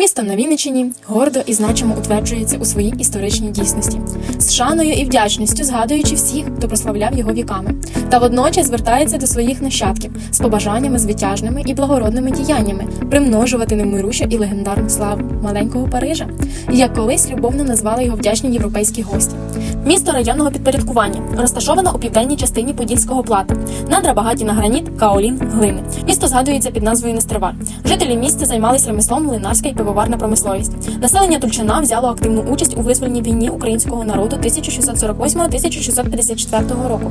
Місто на Вінниччині гордо і значимо утверджується у своїй історичній дійсності, з шаною і вдячністю згадуючи всіх, хто прославляв його віками, та водночас звертається до своїх нащадків з побажаннями звитяжними і благородними діяннями, примножувати немирущу і легендарну славу маленького Парижа, як колись любовно назвали його вдячні європейські гості. Місто районного підпорядкування розташовано у південній частині Подільського плата. Надра багаті на граніт, каолін, глини. Місто згадується під назвою Нестервар. Жителі місця займалися ремеслом, млинарська і пивоварна промисловість. Населення Тульчина взяло активну участь у визвольній війні українського народу 1648-1654 року.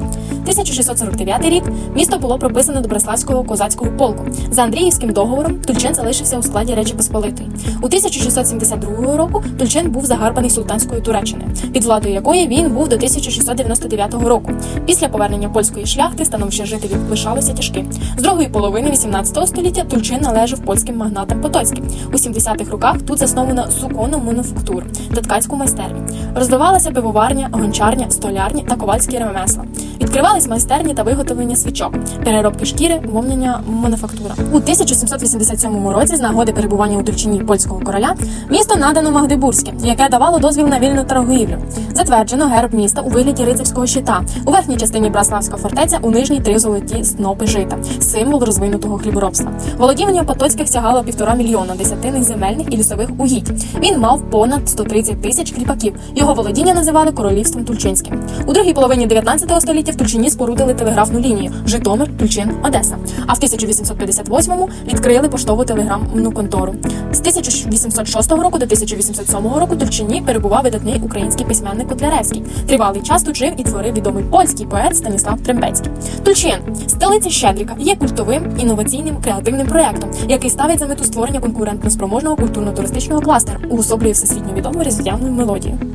1649 рік місто було прописано до Бреславського козацького полку. За Андріївським договором Тульчин залишився у складі Речі Посполитої. У 1672 року Тульчин був загарбаний султанською Туреччиною, під владою якої він був до 1699 року. Після повернення польської шляхти становище жителів лишалося тяжким. З другої половини 18 століття Тульчин належав польським магнатам Потоцьким. У 70-х роках тут засновано суконну мануфактуру та ткацьку майстерню. Розвивалася пивоварня, гончарня, столярні та ковальські ремесла. Відкривались майстерні та виготовлення свічок, переробки шкіри, вовнення мануфактура. У 1787 році, з нагоди перебування у Тульчині польського короля, місто надано Магдебурзьке, яке давало дозвіл на вільну торгівлю. Затверджено герб міста у вигляді рицарського щита. У верхній частині Браславська фортеця, у нижній три золоті снопи жита, символ розвинутого хліборобства. Володіння Потоцьких сягало півтора мільйона десятинних земельних і лісових угідь. Він мав понад 130 тисяч кріпаків. Його володіння називали королівством Тульчинським. У другій половині 19 століття в Тульчині спорудили телеграфну лінію Житомир, Тульчин, Одеса. А в 1858-му відкрили поштову телеграмну контору. З 1806 року до 1807 року Тульчині перебував видатний український письменник Котляревський. Тривалий час тут жив і творив відомий польський поет Станіслав Трембецький. Тульчин, столиця Щедрика, є культовим інноваційним креативним проектом, який ставить за мету створення конкурентно спроможного культурно-туристичного кластера, уособлює всесвітньо відому різдвяну мелодію.